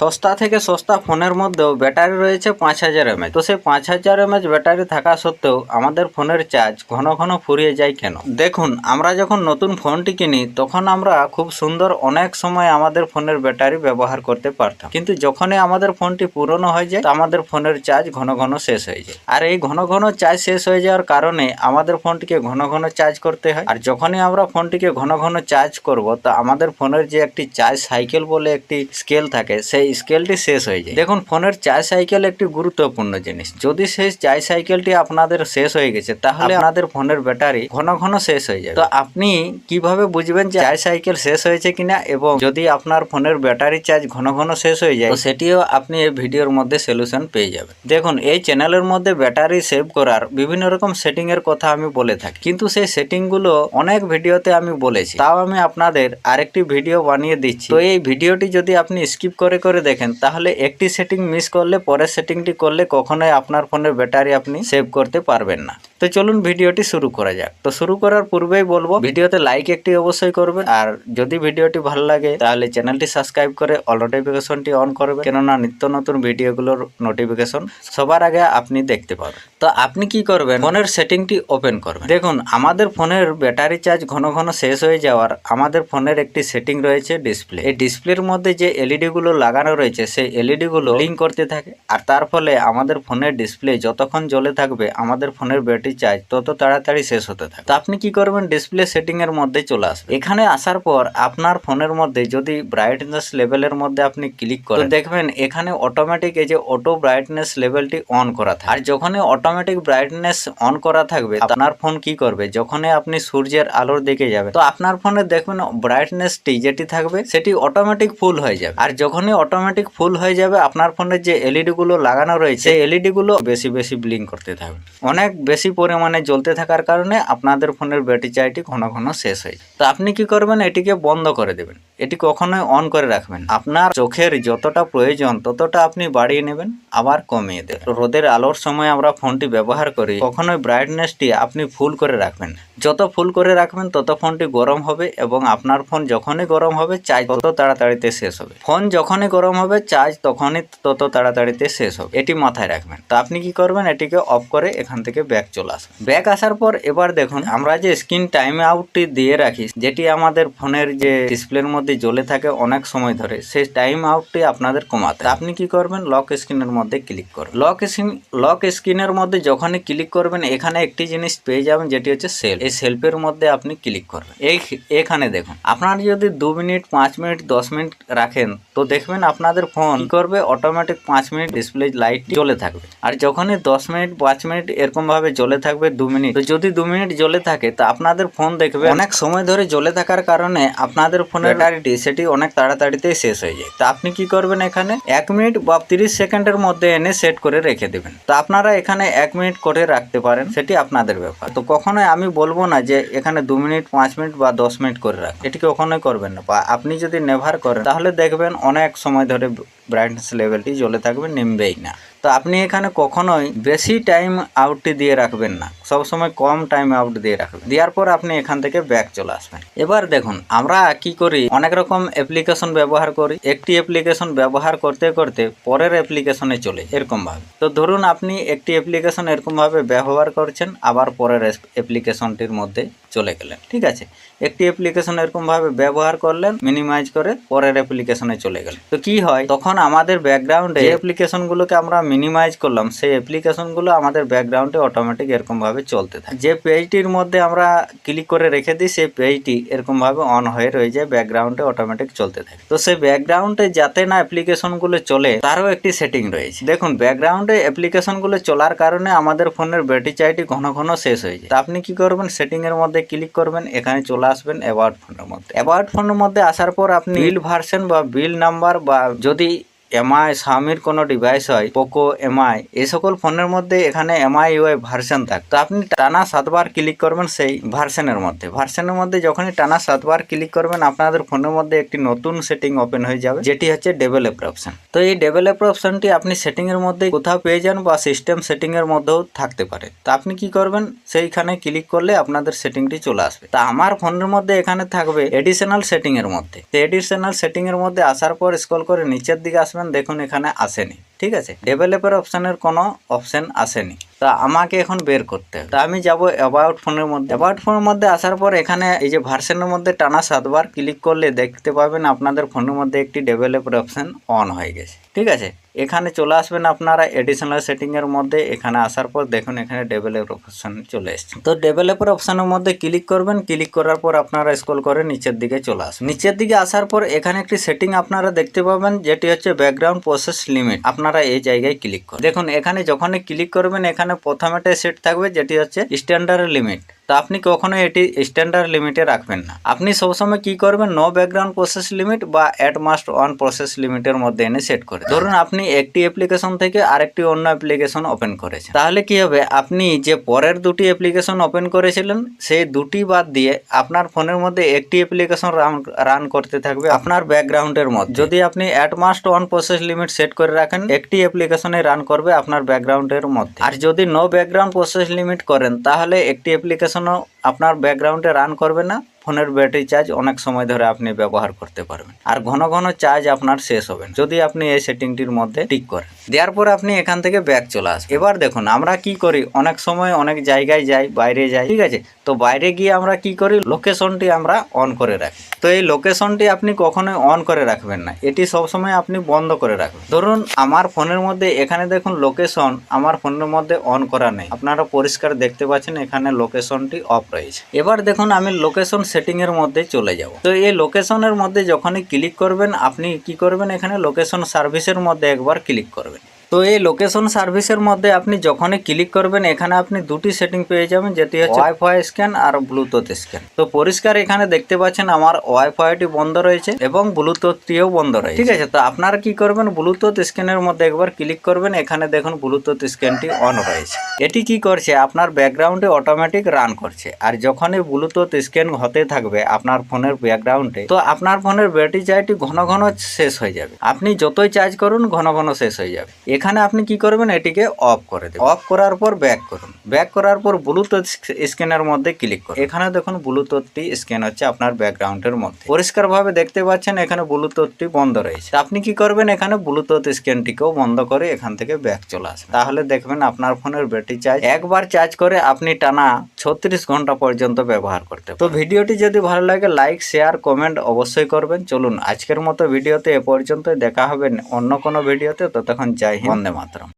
সস্তা থেকে সস্তা ফোনের মধ্যেও ব্যাটারি রয়েছে পাঁচ হাজার এমএচ। তো সেই পাঁচ হাজার এমএচ ব্যাটারি থাকা সত্ত্বেও আমাদের ফোনের চার্জ ঘন ঘন ফুরিয়ে যায় কেন? দেখুন, আমরা যখন নতুন ফোনটি কিনি, তখন আমরা খুব সুন্দর অনেক সময় আমাদের ফোনের ব্যাটারি ব্যবহার করতে পারতাম। কিন্তু যখনই আমাদের ফোনটি পুরনো হয়ে যায়, আমাদের ফোনের চার্জ ঘন ঘন শেষ হয়ে যায়। আর এই ঘন ঘন চার্জ শেষ হয়ে যাওয়ার কারণে আমাদের ফোনটিকে ঘন ঘন চার্জ করতে হয়। আর যখনই আমরা ফোনটিকে ঘন ঘন চার্জ করব, তো আমাদের ফোনের যে একটি চার্জ সাইকেল বলে একটি স্কেল থাকে, সেই স্কেলটি শেষ হয়ে যায়। দেখুন ফোনের চার্জ সাইকেল একটি গুরুত্বপূর্ণ জিনিস। যদি সেই চার্জ সাইকেলটি আপনাদের শেষ হয়ে গেছে তাহলে আপনাদের ফোনের ব্যাটারি ঘন ঘন শেষ হয়ে যায় তো আপনি কীভাবে বুঝবেন যে চার্জ সাইকেল শেষ হয়েছে কিনা এবং যদি আপনার ফোনের ব্যাটারি চার্জ ঘন ঘন শেষ হয়ে যায় তো সেটিও আপনি এই ভিডিওর মধ্যে সলিউশন পেয়ে যাবেন। দেখুন এই চ্যানেলের মধ্যে ব্যাটারি সেভ করার বিভিন্ন রকম সেটিং এর কথা আমি বলে থাকি। কিন্তু সেই সেটিংগুলো অনেক ভিডিওতে আমি বলেছি। তাও আমি আপনাদের আরেকটি ভিডিও বানিয়ে দিচ্ছি। তো এই ভিডিওটি যদি আপনি স্কিপ করে করে দেখেন। তাহলে একটি সেটিং মিস করলে পরের সেটিংটি করলে কখনোই আপনার ফোনের ব্যাটারি আপনি সেভ করতে পারবেন না। তো চলুন ভিডিওটি শুরু করা যাক। তো শুরু করার পূর্বেই বলব, ভিডিওতে লাইক একটি অবশ্যই করবেন। আর যদি ভিডিওটি ভালো লাগে, তাহলে চ্যানেলটি সাবস্ক্রাইব করে অল নোটিফিকেশনটি অন করবেন। কেননা নিত্য নতুন ভিডিওগুলোর নোটিফিকেশন সবার আগে আপনি দেখতে পাবেন। তো আপনি কি করবেন? ফোনের সেটিংটি ওপেন করবেন। দেখুন, আমাদের ফোনের ব্যাটারি চার্জ ঘন ঘন শেষ হয়ে যাওয়ার আমাদের ফোনের একটি সেটিং রয়েছে ডিসপ্লে এই ডিসপ্লের মধ্যে যে এলইডি গুলো লাগানো রয়েছে, সেই এলইডি গুলো লিঙ্ক করতে থাকে। আর তার ফলে আমাদের ফোনের ডিসপ্লে যতক্ষণ জ্বলে থাকবে, আমাদের ফোনের ব্যাটারি চার্জ তত তাড়াতাড়ি শেষ হতে থাকে। তো আপনি কি করবেন? ডিসপ্লে সেটিং এর মধ্যে চলে আসবে এখানে আসার পর আপনার ফোনের মধ্যে যদি ব্রাইটনেস লেভেলের মধ্যে আপনি ক্লিক করেন দেখবেন এখানে অটোমেটিক এই যে অটো ব্রাইটনেস লেভেলটি অন করা থাকে। আর যখনই অটোমেটিক ব্রাইটনেস অন করা থাকবে, আপনার ফোন কি করবে? যখনই আপনি সূর্যের আলোর দিকে যাবে তো আপনার ফোনে দেখবেন ব্রাইটনেসটি যেটি থাকবে, সেটি অটোমেটিক ফুল হয়ে যাবে। আর যখনই অটোমেটিক ফুল হয়ে যাবে। আপনার ফোনের যে এলইডি গুলো লাগানো রয়েছে এলইডি গুলো বেশি বেশি ব্লিং করতে থাকবে। অনেক বেশি পরিমাণে জ্বলতে থাকার কারণে আপনাদের ফোনের ব্যাটারি চার্জটি ঘন ঘন শেষ হয়ে তো আপনি কি করবেন? এটিকে বন্ধ করে দেবেন। এটি কখনোই অন করে রাখবেন আপনার চোখের যতটা প্রয়োজন, ততটা আপনি বাড়িয়ে নেবেন, আবার কমিয়ে দেবেন। রোদের আলোর সময় আমরা ফোনটি ব্যবহার করি, কখনোই ব্রাইটনেসটি আপনি ফুল করে রাখবেন যত ফুল করে রাখবেন, তত ফোনটি গরম হবে এবং আপনার ফোন যখনই গরম হবে চাই তত তাড়াতাড়িতে শেষ হবে। ফোন যখনই গরম হবে চার্জ তখনই তত তাড়াতাড়িতে শেষ হবে। এটি মাথায় রাখবেন। তো আপনি কি করবেন? এটিকে অফ করে এখান থেকে ব্যাক চলে আসবেন। ব্যাক আসার পর এবার দেখুন, আমরা যে স্ক্রিন টাইম আউটটি দিয়ে রাখি, যেটি আমাদের ফোনের যে ডিসপ্লের মধ্যে জ্বলে থাকে অনেক সময় ধরে, সেই টাইম আউটটি আপনাদের কমাতে আপনি কি করবেন? লক স্ক্রিনের মধ্যে ক্লিক করবেন লক স্ক্রিন লক স্ক্রিনের মধ্যে যখনই ক্লিক করবেন, এখানে একটি জিনিস পেয়ে যাবেন, যেটি হচ্ছে সেল এই সেলফের মধ্যে আপনি ক্লিক করবেন। এই, এখানে দেখুন, আপনার যদি দু মিনিট পাঁচ মিনিট দশ মিনিট রাখেন, তো দেখবেন আপনাদের ফোন করবে? অটোমেটিক পাঁচ মিনিট ডিসপ্লে লাইট জ্বলে থাকবে। আর যখনই দশ মিনিট পাঁচ মিনিট এরকম ভাবে জ্বলে থাকবে দু মিনিট। তো যদি দু মিনিট জ্বলে থাকে তো আপনাদের ফোন দেখবে অনেক সময় ধরে জ্বলে থাকার কারণে আপনাদের ফোনের ব্যাটারিটি সেটি অনেক তাড়াতাড়িতেই শেষ হয়ে যায়। তা আপনি কি করবেন এখানে? এক মিনিট বা তিরিশ সেকেন্ডের মধ্যে এনে সেট করে রেখে দেবেন। তো আপনারা এখানে এক মিনিট করে রাখতে পারেন সেটি আপনাদের ব্যাপার। তো কখনোই আমি বলব না যে এখানে দু মিনিট পাঁচ মিনিট বা দশ মিনিট করে রাখ এটি কখনোই করবেন না। বা আপনি যদি নেভার করেন তাহলে দেখবেন অনেক সময় ধরে ব্রাইটনেস লেভেলটি জ্বলে থাকবে নেমবেই না। তো আপনি এখানে কখনোই বেশি টাইম আউটটি দিয়ে রাখবেন না। সবসময় কম টাইম আউট দিয়ে রাখবেন। দেওয়ার পর আপনি এখান থেকে ব্যাক চলে আসবেন। এবার দেখুন, আমরা কি করি? অনেক রকম অ্যাপ্লিকেশন ব্যবহার করি। একটি অ্যাপ্লিকেশন ব্যবহার করতে করতে পরের অ্যাপ্লিকেশনে চলে, এরকম ভাবে। তো ধরুন, আপনি একটি অ্যাপ্লিকেশন এরকম ভাবে ব্যবহার করছেন, আবার পরের অ্যাপ্লিকেশনটির মধ্যে চলে গেলেন। ঠিক আছে? একটি অ্যাপ্লিকেশন এরকম ভাবে ব্যবহার করলেন মিনিমাইজ করে পরের অ্যাপ্লিকেশনে চলে গেলেন। তো কি হয়? তখন আমাদের ব্যাকগ্রাউন্ডে অ্যাপ্লিকেশনগুলোকে আমরা মিনিমাইজ করলাম, সেই অ্যাপ্লিকেশনগুলো আমাদের ব্যাকগ্রাউন্ডে অটোমেটিক এরকমভাবে চলতে থাকে। যে পেজটির মধ্যে আমরা ক্লিক করে রেখে দিই, সেই পেজটি এরকমভাবে অন হয়ে রয়ে যায় ব্যাকগ্রাউন্ডে অটোমেটিক চলতে থাকে। তো সেই ব্যাকগ্রাউন্ডে যাতে না অ্যাপ্লিকেশনগুলো চলে, তারও একটি সেটিং রয়েছে। দেখুন ব্যাকগ্রাউন্ডে অ্যাপ্লিকেশনগুলো চলার কারণে আমাদের ফোনের ব্যাটারি চার্জটি ঘন ঘন শেষ হয়ে যায়। তো আপনি কি করবেন? সেটিংয়ের মধ্যে ক্লিক করবেন, এখানে চলে আসবেন অ্যাওয়ার্ড ফোনের মধ্যে। অ্যাওয়ার্ড ফোনের মধ্যে আসার পর আপনি বিল ভার্সন বা বিল নাম্বার বা যদি এমআই স্বামীর কোনো ডিভাইস হয় পোকো এমআই এই সকল ফোনের মধ্যে এখানে এমআই ওয়াই ভার্সন থাকে। তো আপনি টানা সাতবার ক্লিক করবেন সেই ভার্সনের মধ্যে। ভার্সনের মধ্যে যখনই টানা সাতবার ক্লিক করবেন, আপনাদের ফোনের মধ্যে একটি নতুন সেটিং ওপেন হয়ে যাবে, যেটি হচ্ছে ডেভেলপর অপশন তো এই ডেভেলপর অপশনটি আপনি সেটিং এর মধ্যে কোথাও পেয়ে যান বা সিস্টেম সেটিং এর মধ্যেও থাকতে পারে। তো আপনি কি করবেন? সেইখানে ক্লিক করলে আপনাদের সেটিংটি চলে আসবে। তা আমার ফোনের মধ্যে এখানে থাকবে এডিশনাল সেটিং এর মধ্যে। তো এডিশনাল সেটিং এর মধ্যে আসার পর স্ক্রল করে নিচের দিকে আসবেন। দেখুন এখানে আসেনি। ঠিক আছে? ডেভেলপার অপশানের কোনো অপশান আসেনি। তা আমাকে এখন বের করতে তা আমি যাব অ্যাবাউট ফোনের মধ্যে। অ্যাবাউট ফোনের মধ্যে আসার পর এখানে এই যে ভার্সনের মধ্যে টানা সাতবার ক্লিক করলে দেখতে পাবেন আপনাদের ফোনের মধ্যে একটি ডেভেলপের অপশান অন হয়ে গেছে। ঠিক আছে? এখানে চলে আসবেন আপনারা এডিশনাল সেটিংয়ের মধ্যে। এখানে আসার পর দেখুন এখানে ডেভেলপের অপশান চলে এসেছে। তো ডেভেলপের অপশানের মধ্যে ক্লিক করবেন। ক্লিক করার পর আপনারা স্ক্রল করে নিচের দিকে চলে আসবেন। নিচের দিকে আসার পর এখানে একটি সেটিং আপনারা দেখতে পাবেন, যেটি হচ্ছে ব্যাকগ্রাউন্ড প্রসেস লিমিট আপনারা এই জায়গায় ক্লিক করুন। দেখুন, এখানে যখনই ক্লিক করবেন, এখানে প্রথমেটা সেট থাকবে, যেটি হচ্ছে স্ট্যান্ডার্ড লিমিট তো আপনি কখনো এটি স্ট্যান্ডার্ড লিমিটে রাখবেন না। আপনি সবসময় কি করবেন? নো ব্যাকগ্রাউন্ড প্রসেস লিমিট বা অ্যাট মাস্ট ওয়ান প্রসেস লিমিটের মধ্যে এনে সেট করে ধরুন আপনি একটি অ্যাপ্লিকেশন থেকে আরেকটি অন্য অ্যাপ্লিকেশন ওপেন করেছেন। তাহলে কি হবে? আপনি যে পরের দুটি অ্যাপ্লিকেশন ওপেন করেছিলেন, সেই দুটি বাদ দিয়ে আপনার ফোনের মধ্যে একটি অ্যাপ্লিকেশন রান করতে থাকবে আপনার ব্যাকগ্রাউন্ডের মধ্যে। যদি আপনি at most one process limit set করে রাখেন, একটি অ্যাপ্লিকেশনে রান করবে আপনার ব্যাকগ্রাউন্ডের মধ্যে। আর যদি নো ব্যাকগ্রাউন্ড প্রসেস লিমিট করেন, তাহলে একটি অ্যাপ্লিকেশনও আপনার ব্যাকগ্রাউন্ডে রান করবে না? ফোনের ব্যাটারি চার্জ অনেক সময় ধরে আপনি ব্যবহার করতে পারবেন। আর ঘন ঘন চার্জ আপনার শেষ হবে যদি আপনি এই সেটিংটির মধ্যে টিক করেন। দেওয়ার পর আপনি এখান থেকে ব্যাক চলে আসবেন। এবার দেখুন, আমরা কি করি? অনেক সময় অনেক জায়গায় যাই, বাইরে যাই, ঠিক আছে? তো বাইরে গিয়ে আমরা কি করি? লোকেশনটি আমরা অন করে রাখি। তো এই লোকেশনটি আপনি কখনোই অন করে রাখবেন না। এটি সবসময় আপনি বন্ধ করে রাখবেন। ধরুন, আমার ফোনের মধ্যে এখানে দেখুন লোকেশন, আমার ফোনের মধ্যে অন করা নেই। আপনারা পরিষ্কার দেখতে পাচ্ছেন এখানে লোকেশনটি অফ রয়েছে। এবার দেখুন, আমি লোকেশন সেটিং এর মধ্যে চলে যাব। তো এই লোকেশনের মধ্যে যখনই ক্লিক করবেন, আপনি কি করবেন এখানে? লোকেশন সার্ভিসের মধ্যে একবার ক্লিক করবেন। তো এই লোকেশন সার্ভিসের মধ্যে আপনি যখনই ক্লিক করবেন এখানে আপনি দুটি সেটিং পেয়ে যাবেন যেটি হচ্ছে ওয়াইফাই স্ক্যান আর ব্লুটুথ স্ক্যান তো পরিষ্কার এখানে দেখতে পাচ্ছেন আমার ওয়াইফাইটি বন্ধ রয়েছে এবং ব্লুটুথটিও বন্ধ রয়েছে। ঠিক আছে তো আপনারা কি করবেন ব্লুটুথ স্ক্যানের মধ্যে একবার ক্লিক করবেন এখানে দেখুন ব্লুটুথ স্ক্যানটি অন রয়েছে। এটি কি করছে আপনার ব্যাকগ্রাউন্ডে অটোমেটিক রান করছে আর যখনই ব্লুটুথ স্ক্যান হতে থাকবে আপনার ফোনের ব্যাকগ্রাউন্ডে তো আপনার ফোনের ব্যাটারি চার্জটি ঘন ঘন শেষ হয়ে যাবে। আপনি যতই চার্জ করুন ঘন ঘন শেষ হয়ে যাবে। এখানে আপনি কি করবেন? এটিকে অফ করে দেবেন। অফ করার পর ব্যাক করুন। ব্যাক করার পর ব্লুটুথ স্ক্যানের মধ্যে ক্লিক করুন। এখানে দেখুন ব্লুটুথটি স্ক্যান হচ্ছে আপনার ব্যাকগ্রাউন্ডের মধ্যে। পরিষ্কারভাবে দেখতে পাচ্ছেন এখানে ব্লুটুথটি বন্ধ রয়েছে। আপনি কি করবেন? এখানে ব্লুটুথ স্ক্যানটিকেও বন্ধ করে এখান থেকে ব্যাক চলে আসবেন। তাহলে দেখবেন আপনার ফোনের ব্যাটারি চার্জ একবার চার্জ করে আপনি টানা ছত্রিশ ঘণ্টা পর্যন্ত ব্যবহার করতে। তো ভিডিওটি যদি ভালো লাগে লাইক শেয়ার কমেন্ট অবশ্যই করবেন। চলুন আজকের মতো ভিডিওতে এ পর্যন্ত দেখা হবে অন্য কোনো ভিডিওতে। ততক্ষণ জয় হিন্দ। వందే మాత్రం